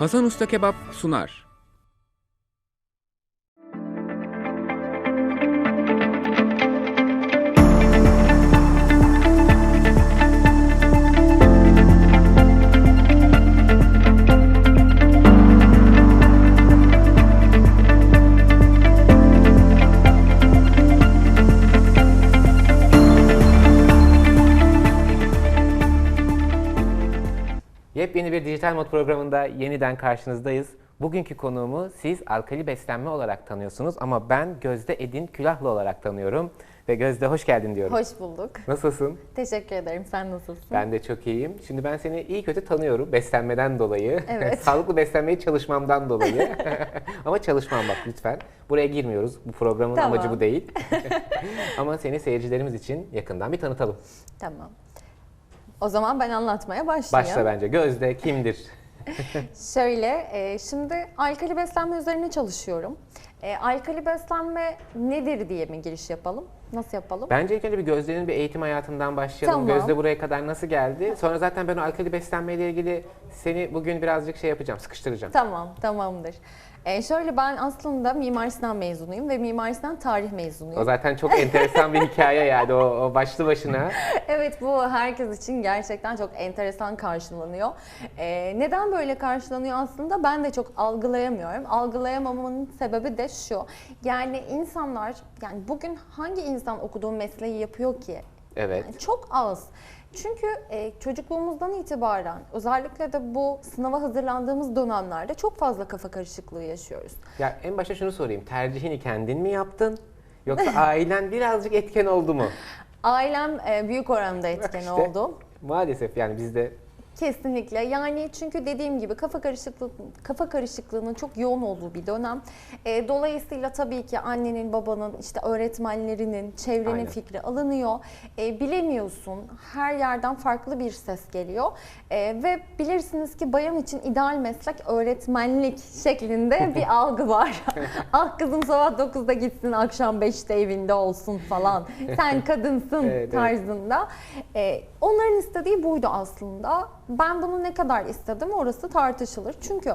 Hasan Usta Kebap sunar. Yepyeni bir dijital mod programında yeniden karşınızdayız. Bugünkü konuğumu siz alkali beslenme olarak tanıyorsunuz ama ben Gözde Edin Külahlı olarak tanıyorum. Ve Gözde hoş geldin diyorum. Hoş bulduk. Nasılsın? Teşekkür ederim. Sen nasılsın? Ben de çok iyiyim. Şimdi ben seni iyi kötü tanıyorum beslenmeden dolayı. Evet. Sağlıklı beslenmeyi çalışmamdan dolayı. ama çalışmam bak lütfen. Buraya girmiyoruz. Bu programın Tamam. amacı bu değil. ama seni seyircilerimiz için yakından bir tanıtalım. Tamam. O zaman ben anlatmaya başlayayım. Başla bence. Gözde kimdir? Şöyle, e, şimdi alkali beslenme üzerine çalışıyorum. E, alkali beslenme nedir diye mi giriş yapalım? Nasıl yapalım? Bence ilk önce bir Gözde'nin bir eğitim hayatından başlayalım. Tamam. Gözde buraya kadar nasıl geldi? Sonra zaten ben o alkali beslenmeyle ilgili seni bugün birazcık şey yapacağım, sıkıştıracağım. Tamam, tamamdır. E, şöyle ben aslında Mimar Sinan mezunuyum ve Mimar Sinan tarih mezunuyum. O zaten çok enteresan bir hikaye yani o, o başlı başına. Evet bu herkes için gerçekten çok enteresan karşılanıyor. Ee, neden böyle karşılanıyor aslında ben de çok algılayamıyorum. Algılayamamamın sebebi de şu. Yani insanlar yani bugün hangi insan okuduğu mesleği yapıyor ki? Evet. Yani çok az. Çünkü e, çocukluğumuzdan itibaren özellikle de bu sınava hazırlandığımız dönemlerde çok fazla kafa karışıklığı yaşıyoruz. Ya en başta şunu sorayım. Tercihini kendin mi yaptın? Yoksa ailen birazcık etken oldu mu? Ailem e, büyük oranda etken İşte. oldu. Maalesef yani bizde Kesinlikle. Yani çünkü dediğim gibi kafa karışıklığı kafa karışıklığının çok yoğun olduğu bir dönem. E, dolayısıyla tabii ki annenin, babanın, işte öğretmenlerinin, çevrenin Aynen. fikri alınıyor. E, bilemiyorsun. Her yerden farklı bir ses geliyor. E, ve bilirsiniz ki bayan için ideal meslek öğretmenlik şeklinde bir algı var. ah kızım sabah 9'da gitsin, akşam 5'te evinde olsun falan. Sen kadınsın Evet, evet. tarzında. E, onların istediği buydu aslında. Ben bunu ne kadar istedim orası tartışılır. Çünkü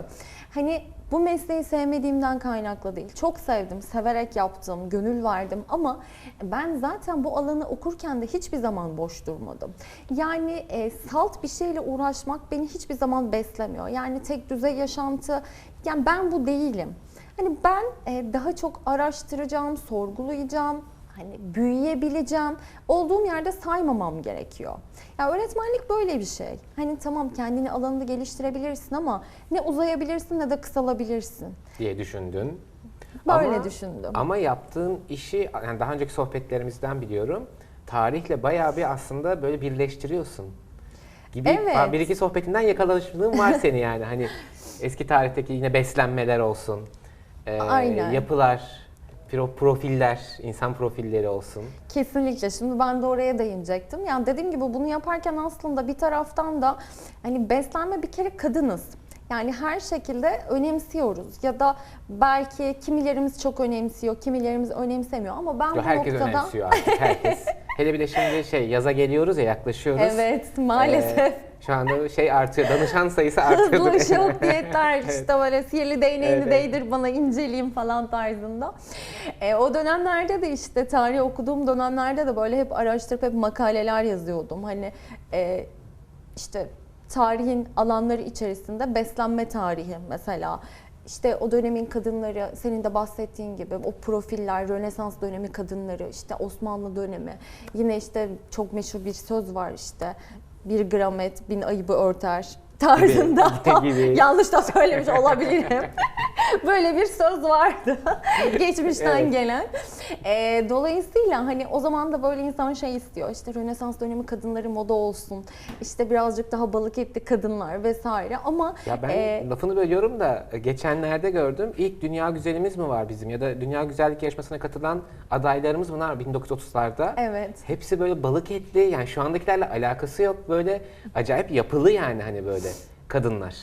hani bu mesleği sevmediğimden kaynaklı değil. Çok sevdim, severek yaptım, gönül verdim ama ben zaten bu alanı okurken de hiçbir zaman boş durmadım. Yani e, salt bir şeyle uğraşmak beni hiçbir zaman beslemiyor. Yani tek düzey yaşantı, yani ben bu değilim. Hani ben e, daha çok araştıracağım, sorgulayacağım, hani büyüyebileceğim. Olduğum yerde saymamam gerekiyor. Ya öğretmenlik böyle bir şey. Hani tamam kendini alanında geliştirebilirsin ama ne uzayabilirsin ne de kısalabilirsin. diye düşündün. Böyle Ama- düşündüm. Ama yaptığın işi yani daha önceki sohbetlerimizden biliyorum. Tarihle bayağı bir aslında böyle birleştiriyorsun. Gibi Evet. bir iki sohbetinden yakalamışlığın var seni yani. Hani eski tarihteki yine beslenmeler olsun. e, Aynen. Yapılar, profiller, insan profilleri olsun. Kesinlikle. Şimdi ben de oraya değinecektim. Yani dediğim gibi bunu yaparken aslında bir taraftan da hani beslenme bir kere kadınız. Yani her şekilde önemsiyoruz ya da belki kimilerimiz çok önemsiyor, kimilerimiz önemsemiyor ama ben Yo, bu herkes noktada önemsiyor artık herkes. Hele bir de şimdi şey yaza geliyoruz ya yaklaşıyoruz. Evet, maalesef. Ee, şu anda şey artıyor, danışan sayısı artıyor. Hızlı şok diyetler işte böyle sihirli değneğini Evet, evet. değdir bana inceleyeyim falan tarzında. E, o dönemlerde de işte tarih okuduğum dönemlerde de böyle hep araştırıp hep makaleler yazıyordum. Hani e, işte tarihin alanları içerisinde beslenme tarihi mesela. İşte o dönemin kadınları, senin de bahsettiğin gibi o profiller, Rönesans dönemi kadınları, işte Osmanlı dönemi. Yine işte çok meşhur bir söz var işte, bir gram et bin ayıbı örter tarzında. Gibi, gibi. Yanlış da söylemiş olabilirim. Böyle bir söz vardı geçmişten Evet. gelen. Ee, dolayısıyla hani o zaman da böyle insan şey istiyor. İşte Rönesans dönemi kadınları moda olsun. İşte birazcık daha balık etli kadınlar vesaire. Ama Ya ben e, lafını bölüyorum da geçenlerde gördüm. İlk dünya güzelimiz mi var bizim ya da dünya güzellik yarışmasına katılan adaylarımız mı var 1930'larda? evet. Hepsi böyle balık etli yani şu andakilerle alakası yok böyle acayip yapılı yani hani böyle kadınlar.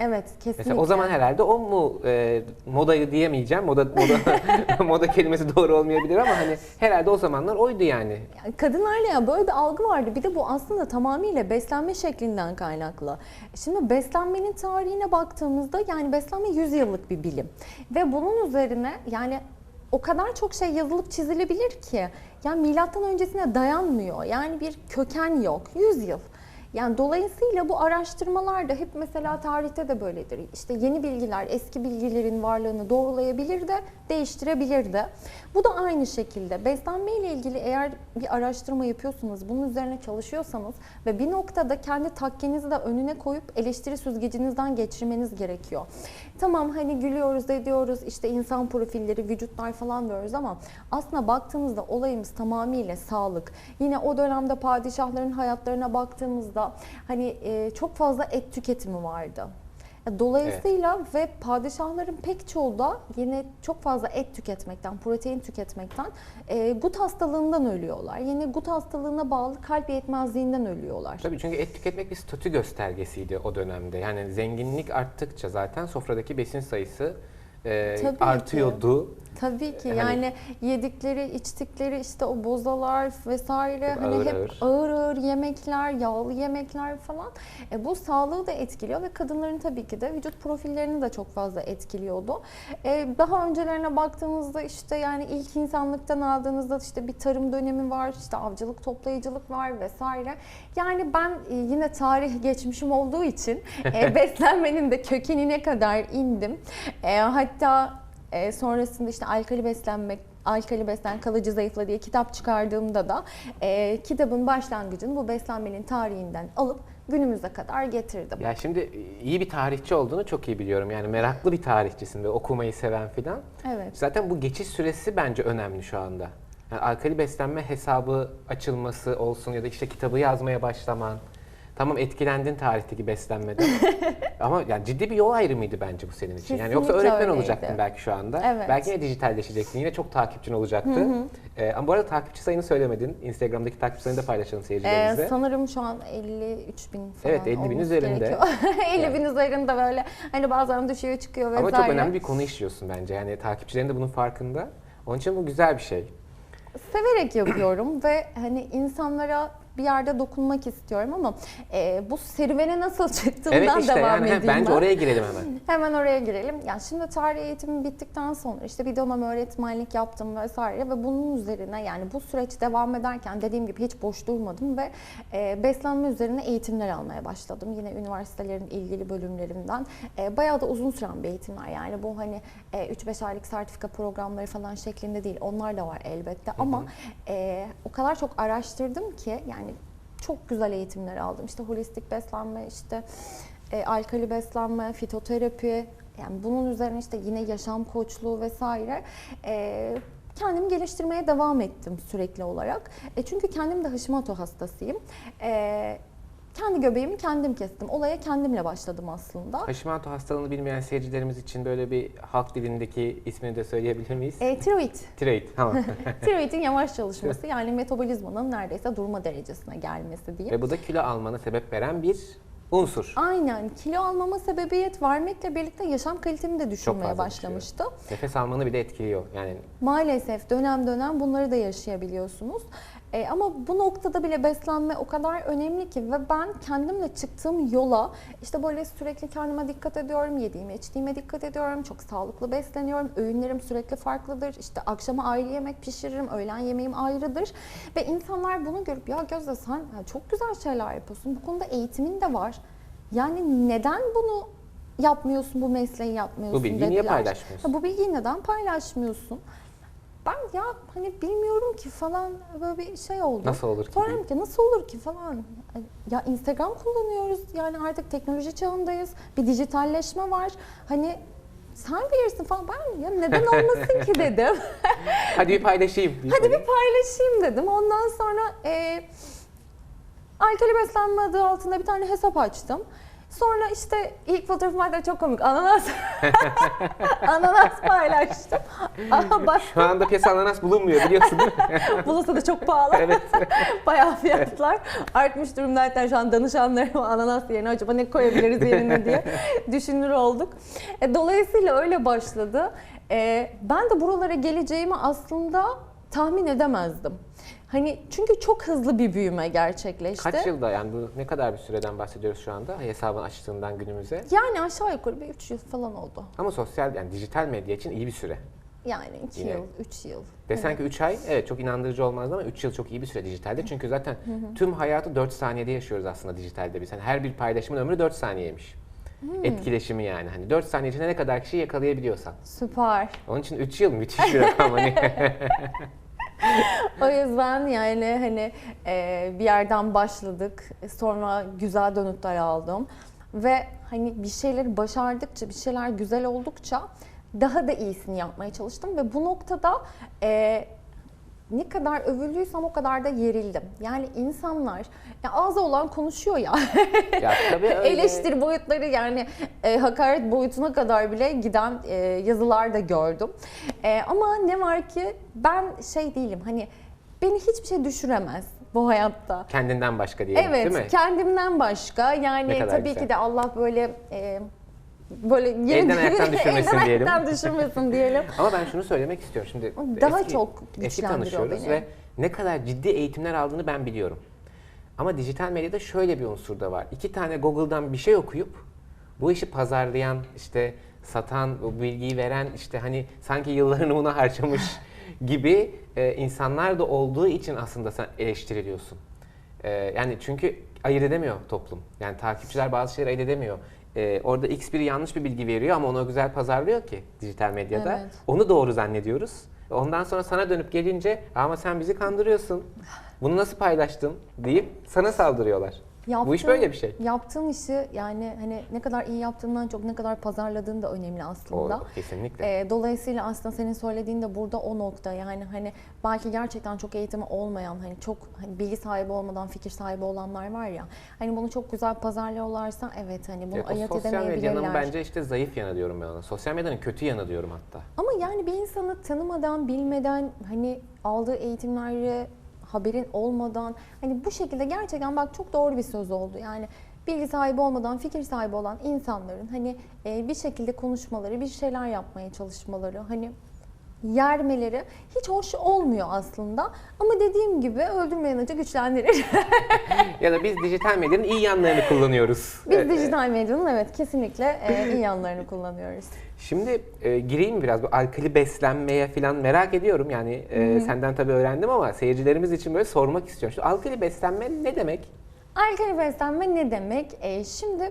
Evet kesinlikle. Mesela o zaman herhalde o mu e, modayı diyemeyeceğim. Moda moda moda kelimesi doğru olmayabilir ama hani herhalde o zamanlar oydu yani. Kadınlarla ya böyle bir algı vardı. Bir de bu aslında tamamıyla beslenme şeklinden kaynaklı. Şimdi beslenmenin tarihine baktığımızda yani beslenme 100 yıllık bir bilim. Ve bunun üzerine yani o kadar çok şey yazılıp çizilebilir ki yani milattan öncesine dayanmıyor. Yani bir köken yok. 100 yıl. Yani dolayısıyla bu araştırmalar da hep mesela tarihte de böyledir. İşte yeni bilgiler eski bilgilerin varlığını doğrulayabilir de değiştirebilir de. Bu da aynı şekilde beslenme ile ilgili eğer bir araştırma yapıyorsanız, bunun üzerine çalışıyorsanız ve bir noktada kendi takkenizi de önüne koyup eleştiri süzgecinizden geçirmeniz gerekiyor. Tamam hani gülüyoruz, ediyoruz, işte insan profilleri, vücutlar falan diyoruz ama aslında baktığımızda olayımız tamamıyla sağlık. Yine o dönemde padişahların hayatlarına baktığımızda hani çok fazla et tüketimi vardı. Dolayısıyla ve padişahların pek çoğu da yine çok fazla et tüketmekten, protein tüketmekten e, gut hastalığından ölüyorlar. Yine gut hastalığına bağlı kalp yetmezliğinden ölüyorlar. Tabii çünkü et tüketmek bir statü göstergesiydi o dönemde. Yani zenginlik arttıkça zaten sofradaki besin sayısı e, Tabii ki. artıyordu. Tabii ki Hani- yani yedikleri, içtikleri işte o bozalar vesaire hani ağır hep ağır. ağır ağır yemekler, yağlı yemekler falan. E, bu sağlığı da etkiliyor ve kadınların tabii ki de vücut profillerini de çok fazla etkiliyordu. E, daha öncelerine baktığımızda işte yani ilk insanlıktan aldığınızda işte bir tarım dönemi var, işte avcılık, toplayıcılık var vesaire. Yani ben e, yine tarih geçmişim olduğu için e, beslenmenin de kökenine kadar indim. E, hatta e, sonrasında işte alkali beslenmek, alkali beslen kalıcı zayıfla diye kitap çıkardığımda da e, kitabın başlangıcını bu beslenmenin tarihinden alıp günümüze kadar getirdim. Ya şimdi iyi bir tarihçi olduğunu çok iyi biliyorum. Yani meraklı bir tarihçisin ve okumayı seven filan. Evet. Zaten bu geçiş süresi bence önemli şu anda. Yani alkali beslenme hesabı açılması olsun ya da işte kitabı yazmaya başlaman. Tamam etkilendin tarihteki beslenmeden. Ama yani ciddi bir yol ayrımıydı bence bu senin için. Yani yoksa Kesinlikle öğretmen öyleydi. olacaktın belki şu anda. Evet. Belki yine dijitalleşecektin. Yine çok takipçin olacaktı. Ee, ama bu arada takipçi sayını söylemedin. Instagram'daki takipçi sayını da paylaşalım Ee, seyircilerimize. sanırım şu an 53 bin falan Evet, 50 bin olması üzerinde. gerekiyor. 50 bin üzerinde böyle hani bazen düşüyor çıkıyor vesaire. Ama çok önemli bir konu işliyorsun bence. Yani takipçilerin de bunun farkında. Onun için bu güzel bir şey. Severek yapıyorum ve hani insanlara bir yerde dokunmak istiyorum ama e, bu serüvene nasıl çıktığımdan Evet işte devam yani edeyim bence ben. oraya girelim hemen. Hemen oraya girelim. Yani şimdi tarih eğitimi bittikten sonra işte bir dönem öğretmenlik yaptım vesaire ve bunun üzerine yani bu süreç devam ederken dediğim gibi hiç boş durmadım ve e, beslenme üzerine eğitimler almaya başladım. Yine üniversitelerin ilgili bölümlerinden. E, bayağı da uzun süren bir eğitimler yani bu hani e, 3-5 aylık sertifika programları falan şeklinde değil. Onlar da var elbette ama e, o kadar çok araştırdım ki yani çok güzel eğitimler aldım. İşte holistik beslenme, işte e, alkali beslenme, fitoterapi, yani bunun üzerine işte yine yaşam koçluğu vesaire. E, kendimi geliştirmeye devam ettim sürekli olarak. E, çünkü kendim de Hashimoto hastasıyım. E, kendi göbeğimi kendim kestim. Olaya kendimle başladım aslında. Hashimoto hastalığını bilmeyen seyircilerimiz için böyle bir halk dilindeki ismini de söyleyebilir miyiz? E, tiroid. Tiroid. Tamam. Tiroidin yavaş çalışması yani metabolizmanın neredeyse durma derecesine gelmesi diyeyim. Ve bu da kilo almana sebep veren bir unsur. Aynen kilo almama sebebiyet vermekle birlikte yaşam kalitemi de düşürmeye başlamıştı. Nefes almanı bile etkiliyor. Yani Maalesef dönem dönem bunları da yaşayabiliyorsunuz. E, ama bu noktada bile beslenme o kadar önemli ki ve ben kendimle çıktığım yola işte böyle sürekli kendime dikkat ediyorum, yediğime içtiğime dikkat ediyorum, çok sağlıklı besleniyorum, öğünlerim sürekli farklıdır, işte akşama ayrı yemek pişiririm, öğlen yemeğim ayrıdır ve insanlar bunu görüp ya Gözde sen ya çok güzel şeyler yapıyorsun, bu konuda eğitimin de var. Yani neden bunu yapmıyorsun, bu mesleği yapmıyorsun Bu bilgiyi niye dediler. paylaşmıyorsun? Ha, bu bilgiyi neden paylaşmıyorsun? Ben ya hani bilmiyorum ki falan böyle bir şey oldu. Nasıl olur ki Sonra ki nasıl olur ki falan. Ya Instagram kullanıyoruz yani artık teknoloji çağındayız. Bir dijitalleşme var. Hani sen bilirsin falan. Ben ya neden olmasın ki dedim. hadi bir paylaşayım. Hadi bir paylaşayım dedim. Ondan sonra e, alkali beslenme adı altında bir tane hesap açtım. Sonra işte ilk fotoğrafım hatta çok komik. Ananas. ananas paylaştım. Ama bak Şu anda piyasa ananas bulunmuyor biliyorsun değil mi? bulursa da çok pahalı. evet. Bayağı fiyatlar artmış durumda. Hatta şu an danışanlarıma ananas yerine acaba ne koyabiliriz yerine diye düşünür olduk. E, dolayısıyla öyle başladı. E, ben de buralara geleceğimi aslında tahmin edemezdim. Hani çünkü çok hızlı bir büyüme gerçekleşti. Kaç yılda yani bu ne kadar bir süreden bahsediyoruz şu anda hesabın açtığından günümüze? Yani aşağı yukarı bir 3 yıl falan oldu. Ama sosyal yani dijital medya için iyi bir süre. Yani 2 Yine. yıl, 3 yıl. Desen ki 3 ay evet çok inandırıcı olmazdı ama 3 yıl çok iyi bir süre dijitalde. Çünkü zaten tüm hayatı 4 saniyede yaşıyoruz aslında dijitalde biz. Hani her bir paylaşımın ömrü 4 saniyeymiş. Etkileşimi yani. Hani 4 saniye içinde ne kadar kişi yakalayabiliyorsan. Süper. Onun için 3 yıl müthiş bir rakam hani. O yüzden yani hani e, bir yerden başladık. Sonra güzel dönütler aldım. Ve hani bir şeyleri başardıkça, bir şeyler güzel oldukça daha da iyisini yapmaya çalıştım. Ve bu noktada e, ne kadar övüldüysem o kadar da yerildim. Yani insanlar, ya ağzı olan konuşuyor ya. ya tabii öyle. Eleştiri boyutları yani e, hakaret boyutuna kadar bile giden e, yazılar da gördüm. E, ama ne var ki ben şey değilim hani beni hiçbir şey düşüremez bu hayatta. Kendinden başka diyelim Evet, değil mi? kendimden başka. Yani tabii güzel. ki de Allah böyle e, böyle Elden ayaktan düşürmesin elden diyelim. ayaktan düşürmesin diyelim. Ama ben şunu söylemek istiyorum. Şimdi Daha eski, çok eski tanışıyoruz beni. ve ne kadar ciddi eğitimler aldığını ben biliyorum. Ama dijital medyada şöyle bir unsur da var. İki tane Google'dan bir şey okuyup bu işi pazarlayan, işte satan, bu bilgiyi veren, işte hani sanki yıllarını buna harcamış gibi e, insanlar da olduğu için aslında sen eleştiriliyorsun. E, yani çünkü ayırt edemiyor toplum. Yani takipçiler bazı şeyleri ayırt edemiyor. E, orada X biri yanlış bir bilgi veriyor ama onu güzel pazarlıyor ki dijital medyada. Evet. Onu doğru zannediyoruz. Ondan sonra sana dönüp gelince ama sen bizi kandırıyorsun. Bunu nasıl paylaştın deyip sana saldırıyorlar. Bu iş böyle bir şey. Yaptığım işi yani hani ne kadar iyi yaptığından çok ne kadar pazarladığın da önemli O, aslında. kesinlikle. Ee, dolayısıyla aslında senin söylediğin de burada o nokta yani hani belki gerçekten çok eğitimi olmayan hani çok hani bilgi sahibi olmadan fikir sahibi olanlar var ya hani bunu çok güzel pazarlıyorlarsa evet hani bunu Evet, o ayırt sosyal medyanın edemeyebilirler. bence işte zayıf yanı diyorum ben ona. Sosyal medyanın kötü yanı diyorum hatta. Ama yani bir insanı tanımadan, bilmeden hani aldığı eğitimleri haberin olmadan hani bu şekilde gerçekten bak çok doğru bir söz oldu. Yani bilgi sahibi olmadan fikir sahibi olan insanların hani e, bir şekilde konuşmaları, bir şeyler yapmaya çalışmaları hani yermeleri hiç hoş olmuyor aslında. Ama dediğim gibi öldürmeyen acı güçlendirir. ya da biz dijital medyanın iyi yanlarını kullanıyoruz. Biz Ee, dijital medyanın evet kesinlikle e, iyi yanlarını kullanıyoruz. Şimdi e, gireyim biraz bu alkali beslenmeye falan merak ediyorum. Yani e, senden tabii öğrendim ama seyircilerimiz için böyle sormak istiyorum. Şu alkali beslenme ne demek? Alkali beslenme ne demek? Ee, şimdi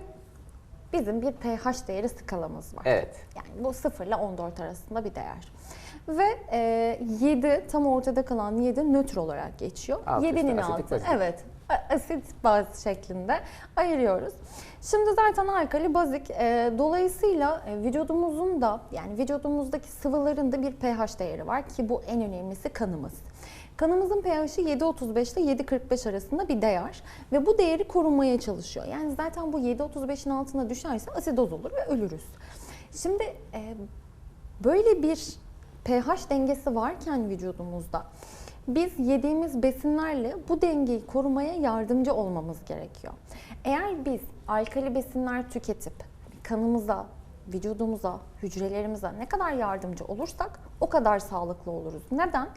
bizim bir pH değeri skalamız var. Evet. Yani bu 0 ile 14 arasında bir değer. Ve e, 7 tam ortada kalan 7 nötr olarak geçiyor. Alt üstü 7'nin asitik, altı. Evet. Asit baz şeklinde ayırıyoruz. Şimdi zaten alkali bazik. e, dolayısıyla e, vücudumuzun da yani vücudumuzdaki sıvıların da bir pH değeri var ki bu en önemlisi kanımız. Kanımızın pH'i 7.35 ile 7.45 arasında bir değer ve bu değeri korunmaya çalışıyor. Yani zaten bu 7.35'in altına düşerse asidoz olur ve ölürüz. Şimdi e, böyle bir pH dengesi varken vücudumuzda biz yediğimiz besinlerle bu dengeyi korumaya yardımcı olmamız gerekiyor. Eğer biz alkali besinler tüketip kanımıza, vücudumuza, hücrelerimize ne kadar yardımcı olursak o kadar sağlıklı oluruz. Neden?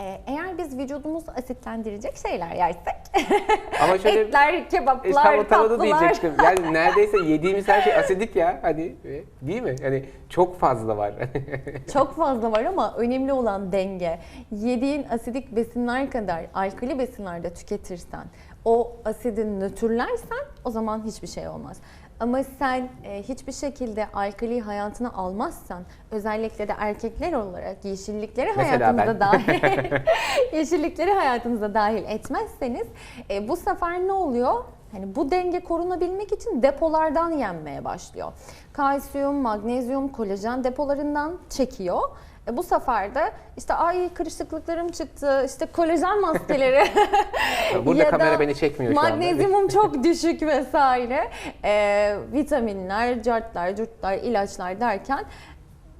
Ee, eğer biz vücudumuzu asitlendirecek şeyler yersek, Ama şöyle etler, e, kebaplar, tavada tatlılar, diyecektim. Yani neredeyse yediğimiz her şey asidik ya. Hani e, değil mi? Hani çok fazla var. Çok fazla var ama önemli olan denge. Yediğin asidik besinler kadar alkali besinler de tüketirsen, o asidi nötrlersen o zaman hiçbir şey olmaz. Ama sen e, hiçbir şekilde alkali hayatına almazsan, özellikle de erkekler olarak yeşillikleri Mesela hayatınıza ben. dahil yeşillikleri hayatınıza dahil etmezseniz e, bu sefer ne oluyor? Hani bu denge korunabilmek için depolardan yenmeye başlıyor. Kalsiyum, magnezyum, kolajen depolarından çekiyor E, bu sefer de işte ay kırışıklıklarım çıktı, işte kolajen maskeleri Burada ya kamera da beni çekmiyor şu anda. magnezyumum çok düşük vesaire. E, vitaminler, cartlar, curtlar, ilaçlar derken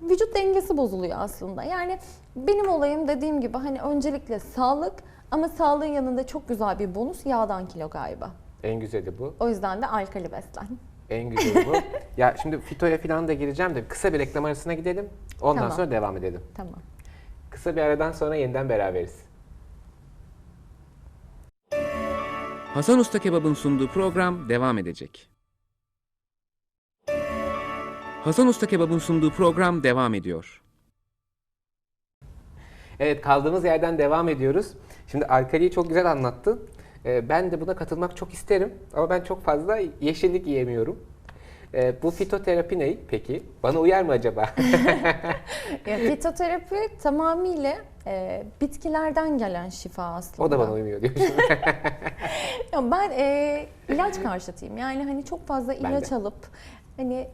vücut dengesi bozuluyor aslında. Yani benim olayım dediğim gibi hani öncelikle sağlık ama sağlığın yanında çok güzel bir bonus yağdan kilo kaybı. En güzeli bu. O yüzden de alkali beslen. En güzeli bu. ya şimdi fitoya falan da gireceğim de kısa bir reklam arasına gidelim. Ondan Tamam. sonra devam edelim. Tamam. Kısa bir aradan sonra yeniden beraberiz. Hasan Usta Kebap'ın sunduğu program devam edecek. Hasan Usta Kebap'ın sunduğu program devam ediyor. Evet kaldığımız yerden devam ediyoruz. Şimdi alkaliyi çok güzel anlattın. Ee, ben de buna katılmak çok isterim ama ben çok fazla yeşillik yiyemiyorum. Ee, bu fitoterapi ne peki? Bana uyar mı acaba? Ya, fitoterapi tamamıyla e, bitkilerden gelen şifa aslında. o da bana uymuyor diyorsun. Ya ben e, ilaç karşıtıyım. Yani hani çok fazla Ben ilaç de. alıp hani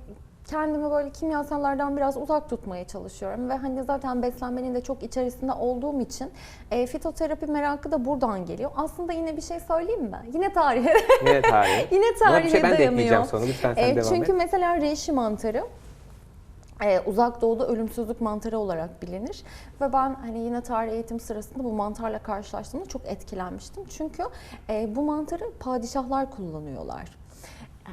kendimi böyle kimyasallardan biraz uzak tutmaya çalışıyorum ve hani zaten beslenmenin de çok içerisinde olduğum için e, fitoterapi merakı da buradan geliyor. Aslında yine bir şey söyleyeyim mi? Yine tarihe Yine tarih. yine tarihe şey ben de ekleyeceğim sonra. Lütfen sen E, devam çünkü et. mesela reishi mantarı e, uzak doğuda ölümsüzlük mantarı olarak bilinir. Ve ben hani yine tarih eğitim sırasında bu mantarla karşılaştığımda çok etkilenmiştim. Çünkü e, bu mantarı padişahlar kullanıyorlar.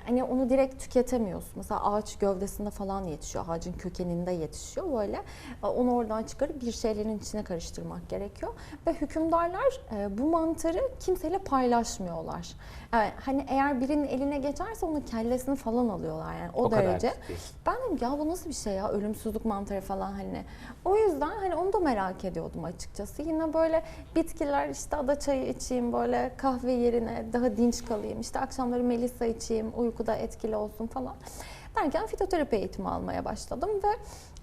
Hani onu direkt tüketemiyorsun. Mesela ağaç gövdesinde falan yetişiyor, ağacın kökeninde yetişiyor böyle. E, Onu oradan çıkarıp bir şeylerin içine karıştırmak gerekiyor. Ve hükümdarlar e, bu mantarı kimseyle paylaşmıyorlar. Yani hani eğer birinin eline geçerse onun kellesini falan alıyorlar yani o, O kadar derece. ciddi. Ben dedim ya bu nasıl bir şey ya ölümsüzlük mantarı falan hani. O yüzden hani onu da merak ediyordum açıkçası. Yine böyle bitkiler işte ada çayı içeyim böyle kahve yerine daha dinç kalayım. işte akşamları melisa içeyim uykuda etkili olsun falan. Derken fitoterapi eğitimi almaya başladım ve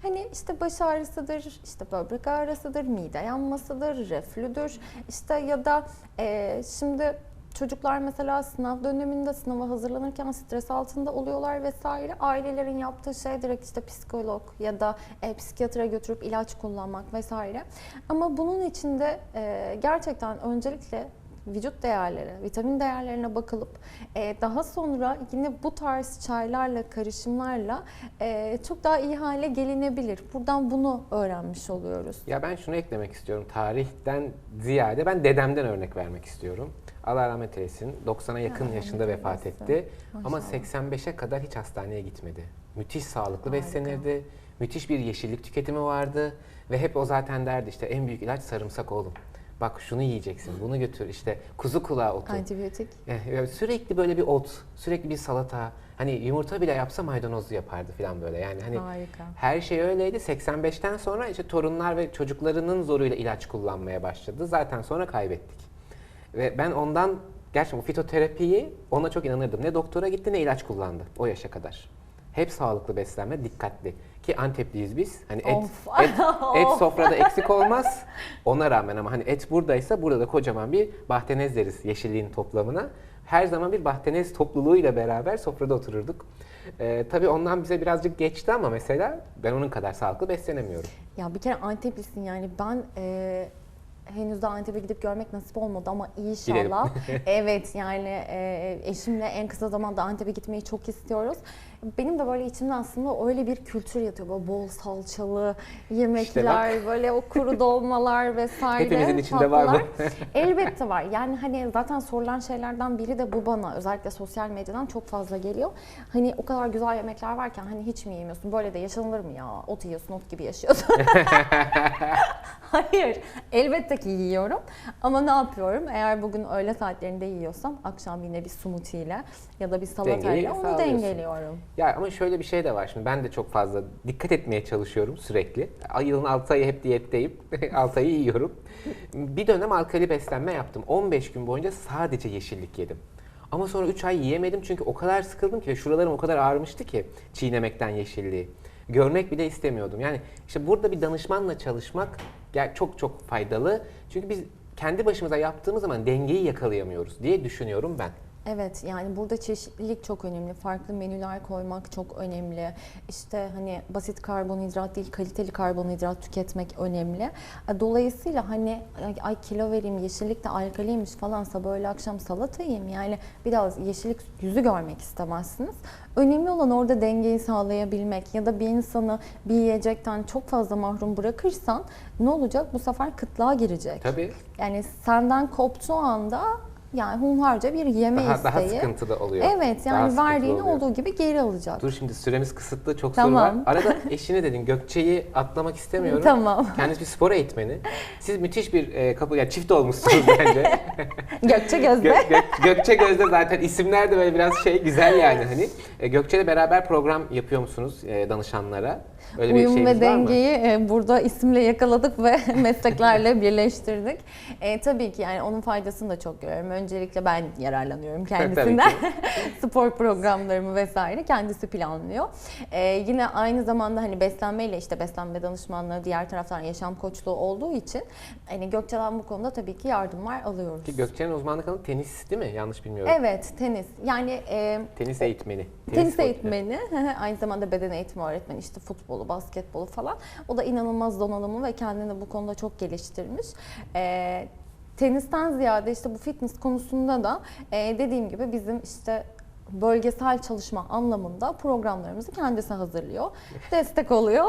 hani işte baş ağrısıdır, işte böbrek ağrısıdır, mide yanmasıdır, reflüdür işte ya da eee, şimdi Çocuklar mesela sınav döneminde sınava hazırlanırken stres altında oluyorlar vesaire. Ailelerin yaptığı şey direkt işte psikolog ya da e, psikiyatra götürüp ilaç kullanmak vesaire. Ama bunun içinde e, gerçekten öncelikle vücut değerleri, vitamin değerlerine bakılıp e, daha sonra yine bu tarz çaylarla, karışımlarla e, çok daha iyi hale gelinebilir. Buradan bunu öğrenmiş oluyoruz. Ya ben şunu eklemek istiyorum. Tarihten ziyade ben dedemden örnek vermek istiyorum. Allah rahmet eylesin. 90'a yakın Allah yaşında vefat eylesin. etti. Ama Maşallah. 85'e kadar hiç hastaneye gitmedi. Müthiş sağlıklı Harika. beslenirdi. Müthiş bir yeşillik tüketimi vardı. Ve hep o zaten derdi işte en büyük ilaç sarımsak oğlum. Bak şunu yiyeceksin, bunu götür işte kuzu kulağı otu. Antibiyotik. Eh, yani sürekli böyle bir ot, sürekli bir salata. Hani yumurta bile yapsa maydanozlu yapardı falan böyle. Yani hani Harika. her şey öyleydi. 85'ten sonra işte torunlar ve çocuklarının zoruyla ilaç kullanmaya başladı. Zaten sonra kaybettik. Ve ben ondan gerçekten bu fitoterapiyi ona çok inanırdım. Ne doktora gitti ne ilaç kullandı o yaşa kadar. Hep sağlıklı beslenme, dikkatli. Ki Antepliyiz biz. Hani et, Of. et, et sofrada eksik olmaz. Ona rağmen ama hani et buradaysa burada da kocaman bir bahtenez deriz yeşilliğin toplamına. Her zaman bir bahtenez topluluğuyla beraber sofrada otururduk. Ee, tabii ondan bize birazcık geçti ama mesela ben onun kadar sağlıklı beslenemiyorum. Ya bir kere Anteplisin yani ben e, henüz daha Antep'e gidip görmek nasip olmadı ama inşallah. evet yani e, eşimle en kısa zamanda Antep'e gitmeyi çok istiyoruz. Benim de böyle içimde aslında öyle bir kültür yatıyor. Böyle bol salçalı yemekler, böyle o kuru dolmalar vesaire. Hepimizin içinde var bu. Elbette var. Yani hani zaten sorulan şeylerden biri de bu bana. Özellikle sosyal medyadan çok fazla geliyor. Hani o kadar güzel yemekler varken hani hiç mi yemiyorsun? Böyle de yaşanılır mı ya? Ot yiyorsun, ot gibi yaşıyorsun. Hayır. Elbette ki yiyorum. Ama ne yapıyorum? Eğer bugün öğle saatlerinde yiyorsam akşam yine bir smoothie ile ya da bir Dengeyi salatayla onu sağlıyorsun. dengeliyorum. Ya ama şöyle bir şey de var. Şimdi ben de çok fazla dikkat etmeye çalışıyorum sürekli. Ay, Yılın 6 ayı hep diyetteyim. 6 ayı yiyorum. Bir dönem alkali beslenme yaptım. 15 gün boyunca sadece yeşillik yedim. Ama sonra 3 ay yiyemedim çünkü o kadar sıkıldım ki ve şuralarım o kadar ağrımıştı ki çiğnemekten yeşilliği. Görmek bile istemiyordum. Yani işte burada bir danışmanla çalışmak çok çok faydalı. Çünkü biz kendi başımıza yaptığımız zaman dengeyi yakalayamıyoruz diye düşünüyorum ben. Evet yani burada çeşitlilik çok önemli. Farklı menüler koymak çok önemli. İşte hani basit karbonhidrat değil kaliteli karbonhidrat tüketmek önemli. Dolayısıyla hani ay- ay kilo vereyim yeşillik de alkaliymiş falansa böyle akşam salata yiyeyim yani biraz yeşillik yüzü görmek istemezsiniz. Önemli olan orada dengeyi sağlayabilmek ya da bir insanı bir yiyecekten çok fazla mahrum bırakırsan ne olacak? Bu sefer kıtlığa girecek. Tabii Yani senden koptuğu anda yani hunharca bir yeme daha, daha isteği. sıkıntılı oluyor. Evet Daha yani sıkıntılı verdiğini oluyor. olduğu gibi geri alacak. Dur şimdi süremiz kısıtlı çok Tamam. soru var. Arada eşini dedin Gökçe'yi atlamak istemiyorum. Tamam. Kendisi bir spor eğitmeni. Siz müthiş bir e, kapı, yani çift olmuşsunuz bence. Gökçe Gözde. Gö- Gö- Gökçe Gözde zaten isimler de böyle biraz şey güzel yani hani. E, Gökçe'yle beraber program yapıyor musunuz e, danışanlara? Öyle Uyum ve dengeyi e, burada isimle yakaladık ve mesleklerle birleştirdik. E, tabii ki yani onun faydasını da çok görüyorum. Öncelikle ben yararlanıyorum kendisinden. Spor programlarımı vesaire kendisi planlıyor. E, yine aynı zamanda hani beslenmeyle işte beslenme danışmanlığı diğer taraftan yaşam koçluğu olduğu için hani Gökçe'den bu konuda tabii ki yardımlar alıyoruz. Ki Gökçe'nin uzmanlık alanı tenis değil mi? Yanlış bilmiyorum. Evet tenis. Yani e, Tenis eğitmeni. Tenis koçu. eğitmeni, aynı zamanda beden eğitimi öğretmeni, işte futbolu, basketbolu falan. O da inanılmaz donanımlı ve kendini bu konuda çok geliştirmiş. Ee, tenisten ziyade işte bu fitness konusunda da e, dediğim gibi bizim işte bölgesel çalışma anlamında programlarımızı kendisi hazırlıyor. Destek oluyor.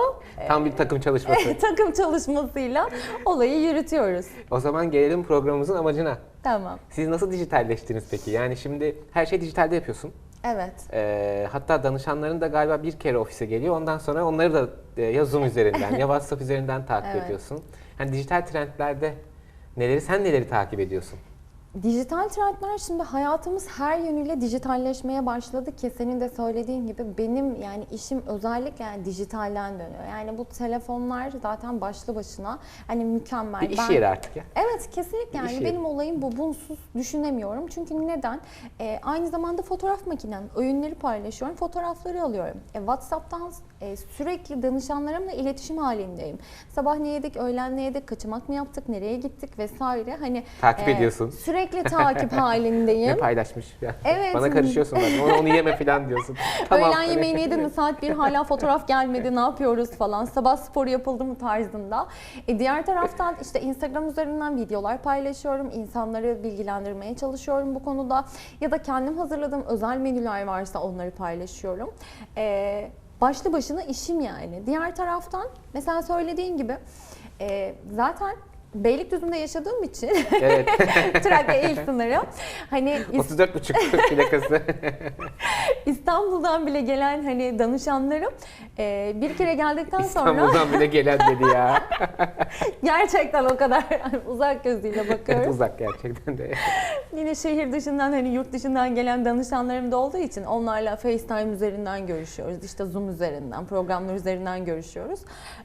Tam bir takım çalışması. Takım çalışmasıyla olayı yürütüyoruz. o zaman gelelim programımızın amacına. Tamam. Siz nasıl dijitalleştiniz peki? Yani şimdi her şey dijitalde yapıyorsun. Evet. Ee, hatta danışanların da galiba bir kere ofise geliyor. Ondan sonra onları da e, ya Zoom üzerinden ya WhatsApp üzerinden takip Evet. ediyorsun. Hani dijital trendlerde neleri sen neleri takip ediyorsun? Dijital trendler şimdi hayatımız her yönüyle dijitalleşmeye başladı ki senin de söylediğin gibi benim yani işim özellikle yani dijitalden dönüyor. Yani bu telefonlar zaten başlı başına hani mükemmel. Bir iş Ben- yeri artık ya. Evet kesinlikle yani yeri. benim olayım bu bunsuz düşünemiyorum. Çünkü neden? Ee, aynı zamanda fotoğraf makinem, öğünleri paylaşıyorum, fotoğrafları alıyorum. E, WhatsApp'tan e, sürekli danışanlarımla iletişim halindeyim. Sabah ne yedik, öğlen ne yedik, kaçamak mı yaptık, nereye gittik vesaire. Hani Takip ediyorsun. Sürekli takip halindeyim. Ne paylaşmış ya? Evet. Bana karışıyorsun bak. Onu, onu yeme falan diyorsun. Öğlen yemeğini yedin mi? Saat 1 hala fotoğraf gelmedi. Ne yapıyoruz falan. Sabah spor yapıldı mı tarzında. E diğer taraftan işte Instagram üzerinden videolar paylaşıyorum. İnsanları bilgilendirmeye çalışıyorum bu konuda. Ya da kendim hazırladığım özel menüler varsa onları paylaşıyorum. E, başlı başına işim yani. Diğer taraftan mesela söylediğin gibi e, zaten Beylikdüzü'nde yaşadığım için Evet. Trakya il sınırı. Hani is- 34,5 plakası. İstanbul'dan bile gelen hani danışanlarım e, bir kere geldikten sonra İstanbul'dan bile gelen dedi ya. gerçekten o kadar uzak gözüyle Evet, bakıyoruz. uzak gerçekten de. Yine şehir dışından hani yurt dışından gelen danışanlarım da olduğu için onlarla FaceTime üzerinden görüşüyoruz. İşte Zoom üzerinden, programlar üzerinden görüşüyoruz.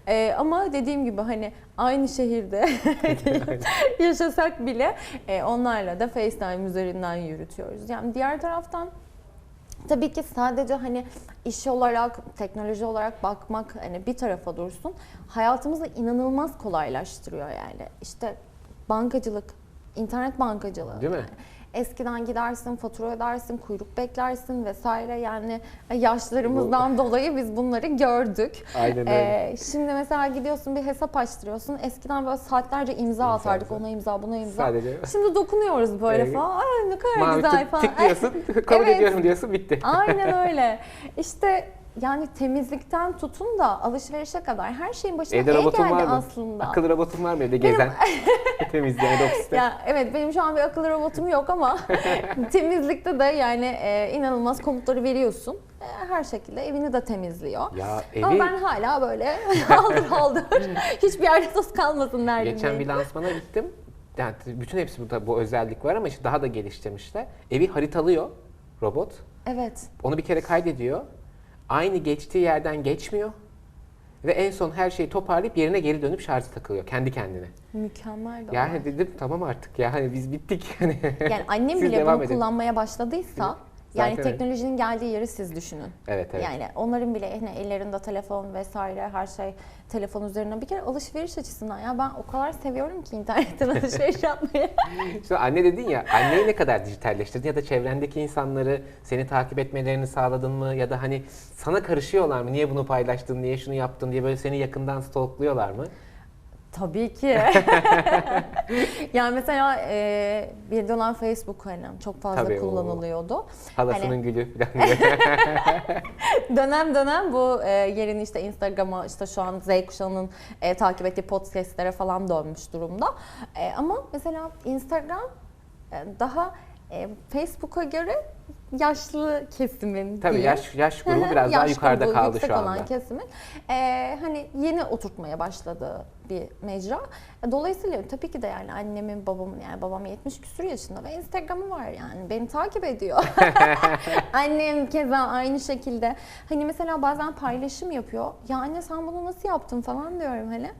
E, ama dediğim gibi hani aynı şehirde yaşasak bile e, onlarla da FaceTime üzerinden yürütüyoruz. Yani diğer taraftan Tabii ki sadece hani iş olarak, teknoloji olarak bakmak hani bir tarafa dursun. Hayatımızı inanılmaz kolaylaştırıyor yani. İşte bankacılık, internet bankacılığı. Değil mi? yani. Eskiden gidersin, fatura ödersin, kuyruk beklersin vesaire yani yaşlarımızdan dolayı biz bunları gördük. Aynen öyle. Ee, şimdi mesela gidiyorsun bir hesap açtırıyorsun. Eskiden böyle saatlerce imza, atardık. Ona imza, buna imza. Sadece Şimdi dokunuyoruz böyle Evet. falan. Ay ne kadar mavi güzel tık, falan. tıklıyorsun, kabul Evet. ediyorum diyorsun bitti. Aynen öyle. İşte yani temizlikten tutun da alışverişe kadar her şeyin başına Evde el robotun geldi var mı? aslında. Akıllı robotun var mı evde gezen? Temizleyen ofiste. Ya evet benim şu an bir akıllı robotum yok ama temizlikte de yani e, inanılmaz komutları veriyorsun. E, her şekilde evini de temizliyor. Ya Ama evi ben hala böyle haldır haldır hiçbir yerde toz kalmasın derdindeyim. geçen bir lansmana gittim. Yani bütün hepsi bu, bu özellik var ama işte daha da geliştirmişler. Evi haritalıyor robot. Evet. Onu bir kere kaydediyor. Aynı geçtiği yerden geçmiyor. Ve en son her şeyi toparlayıp yerine geri dönüp şarjı takılıyor kendi kendine. Mükemmel bir olay. Yani dedim tamam artık ya hani biz bittik yani. Yani annem Siz bile devam bunu edin. kullanmaya başladıysa Yani Zaten- teknolojinin geldiği yeri siz düşünün. Evet evet. Yani onların bile hani ellerinde telefon vesaire her şey telefon üzerine bir kere alışveriş açısından ya ben o kadar seviyorum ki internetten alışveriş yapmayı. İşte anne dedin ya, anneyi ne kadar dijitalleştirdin ya da çevrendeki insanları seni takip etmelerini sağladın mı ya da hani sana karışıyorlar mı? Niye bunu paylaştın, niye şunu yaptın diye böyle seni yakından stalkluyorlar mı? Tabii ki. yani mesela e, bir dönem Facebook hani çok fazla Tabii, o- kullanılıyordu. Halasının Hani- gülü dönem dönem bu e, yerini işte Instagram'a işte şu an Z kuşağının e, takip ettiği podcastlere falan dönmüş durumda. E, ama mesela Instagram e, daha e, Facebook'a göre yaşlı kesimin Tabii diyeyim. yaş yaş grubu biraz daha yukarıda grubu kaldı şu anda. olan kesimin e, hani yeni oturtmaya başladığı bir mecra. E, Dolayısıyla tabii ki de yani annemin babamın yani babam 70 küsur yaşında ve Instagram'ı var yani beni takip ediyor. Annem keza aynı şekilde. Hani mesela bazen paylaşım yapıyor. Ya anne sen bunu nasıl yaptın falan diyorum hani.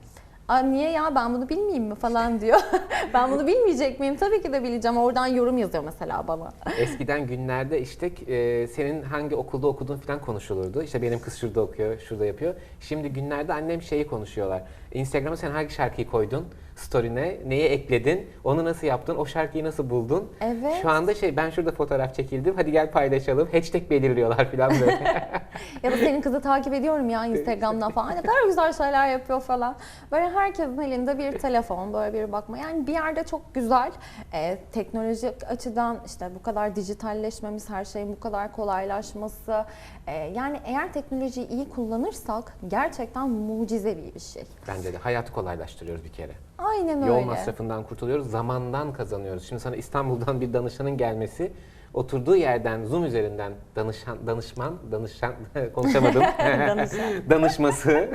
Aa, niye ya ben bunu bilmeyeyim mi falan diyor. ben bunu bilmeyecek miyim? Tabii ki de bileceğim. Oradan yorum yazıyor mesela bana. Eskiden günlerde işte e, senin hangi okulda okuduğun falan konuşulurdu. İşte benim kız şurada okuyor, şurada yapıyor. Şimdi günlerde annem şeyi konuşuyorlar. Instagram'a sen hangi şarkıyı koydun? Story'ne neyi ekledin? Onu nasıl yaptın? O şarkıyı nasıl buldun? Evet. Şu anda şey ben şurada fotoğraf çekildim. Hadi gel paylaşalım. Hashtag belirliyorlar falan böyle. Ya da senin kızı takip ediyorum ya Instagram'dan falan. Ne kadar güzel şeyler yapıyor falan. Böyle herkesin elinde bir telefon, böyle bir bakma. Yani bir yerde çok güzel. Ee, teknolojik açıdan işte bu kadar dijitalleşmemiz, her şeyin bu kadar kolaylaşması. Ee, yani eğer teknolojiyi iyi kullanırsak gerçekten mucizevi bir şey. Bence de hayatı kolaylaştırıyoruz bir kere. Aynen öyle. Yol masrafından kurtuluyoruz, zamandan kazanıyoruz. Şimdi sana İstanbul'dan bir danışanın gelmesi, oturduğu yerden Zoom üzerinden danışan, danışman, danışan, konuşamadım, danışması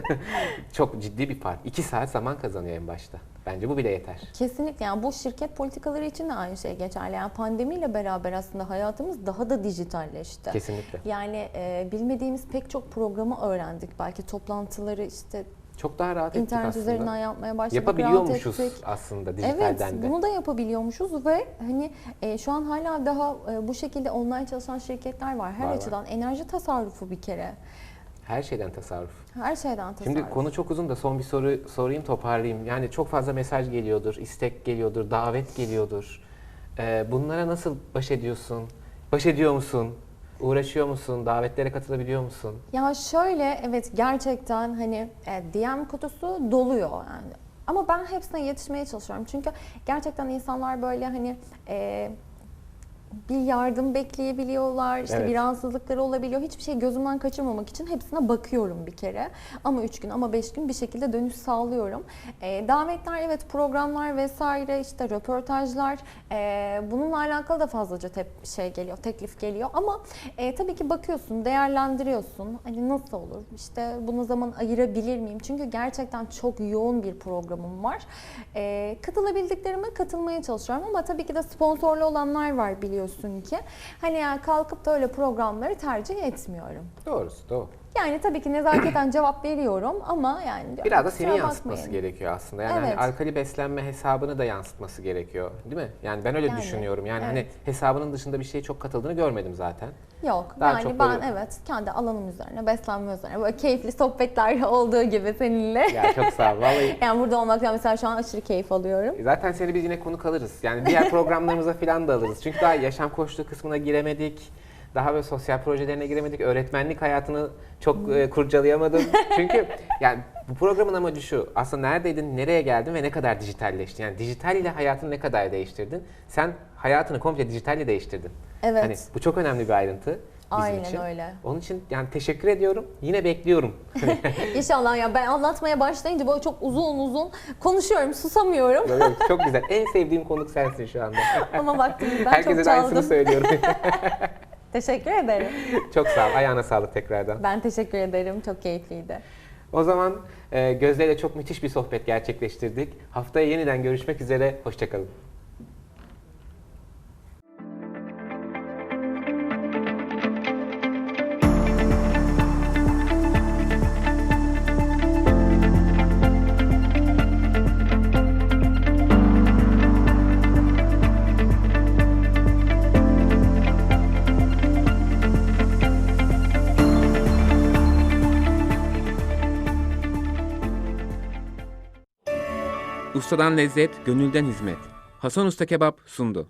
çok ciddi bir fark. İki saat zaman kazanıyor en başta. Bence bu bile yeter. Kesinlikle yani bu şirket politikaları için de aynı şey geçerli. Yani pandemiyle beraber aslında hayatımız daha da dijitalleşti. Kesinlikle. Yani e, bilmediğimiz pek çok programı öğrendik. Belki toplantıları işte Çok daha rahat ettik internet aslında. üzerinden yapmaya başladık. Yapabiliyormuşuz rahat ettik. aslında Evet, dijitalden de. bunu da yapabiliyormuşuz ve hani e, şu an hala daha e, bu şekilde online çalışan şirketler var. Her Var, var. açıdan enerji tasarrufu bir kere. Her şeyden tasarruf. Her şeyden tasarruf. Şimdi konu çok uzun da son bir soru sorayım toparlayayım. Yani çok fazla mesaj geliyordur, istek geliyordur, davet geliyordur. Ee, bunlara nasıl baş ediyorsun? Baş ediyor musun? Uğraşıyor musun? Davetlere katılabiliyor musun? Ya şöyle evet gerçekten hani e, DM kutusu doluyor yani. Ama ben hepsine yetişmeye çalışıyorum. Çünkü gerçekten insanlar böyle hani e, bir yardım bekleyebiliyorlar. işte Evet. bir rahatsızlıkları olabiliyor. Hiçbir şey gözümden kaçırmamak için hepsine bakıyorum bir kere. Ama üç gün ama beş gün bir şekilde dönüş sağlıyorum. E, davetler evet programlar vesaire işte röportajlar e, bununla alakalı da fazlaca tep- şey geliyor, teklif geliyor. Ama e, tabii ki bakıyorsun, değerlendiriyorsun. Hani nasıl olur? İşte buna zaman ayırabilir miyim? Çünkü gerçekten çok yoğun bir programım var. E, katılabildiklerime katılmaya çalışıyorum ama tabii ki de sponsorlu olanlar var biliyorsun ki. Hani yani kalkıp da öyle programları tercih etmiyorum. Doğrusu doğru. Yani tabii ki nezaketen cevap veriyorum ama yani diyorum, Biraz da kusura seni yansıtması bakmayın. gerekiyor aslında. Yani hani Evet. alkali beslenme hesabını da yansıtması gerekiyor. Değil mi? Yani ben öyle Yani, düşünüyorum. Yani hani hesabının dışında bir şeye çok katıldığını görmedim zaten. Yok Daha yani çok ben böyle- evet kendi alanım üzerine, beslenme üzerine böyle keyifli sohbetler olduğu gibi seninle. Ya çok sağ ol. Vallahi Yani burada olmaktan mesela şu an aşırı keyif alıyorum. Zaten seni biz yine konuk alırız. Yani diğer programlarımıza falan da alırız. Çünkü daha yaşam koçluğu kısmına giremedik. Daha böyle sosyal projelerine giremedik. Öğretmenlik hayatını çok e, kurcalayamadım. Çünkü yani bu programın amacı şu. Aslında neredeydin, nereye geldin ve ne kadar dijitalleştin? Yani dijital ile hayatını ne kadar değiştirdin? Sen hayatını komple dijitalle değiştirdin. Evet. Hani bu çok önemli bir ayrıntı bizim Aynen için. öyle. Onun için yani teşekkür ediyorum. Yine bekliyorum. İnşallah ya ben anlatmaya başlayınca böyle çok uzun uzun konuşuyorum, susamıyorum. Yok, çok güzel. En sevdiğim konuk sensin şu anda. Ama vaktimizden Herkese çok de aynısını çaldım. söylüyorum. Teşekkür ederim. Çok sağ ol. Ayağına sağlık tekrardan. Ben teşekkür ederim. Çok keyifliydi. O zaman e, Gözde ile çok müthiş bir sohbet gerçekleştirdik. Haftaya yeniden görüşmek üzere. Hoşçakalın. Ustadan lezzet, gönülden hizmet. Hasan Usta Kebap sundu.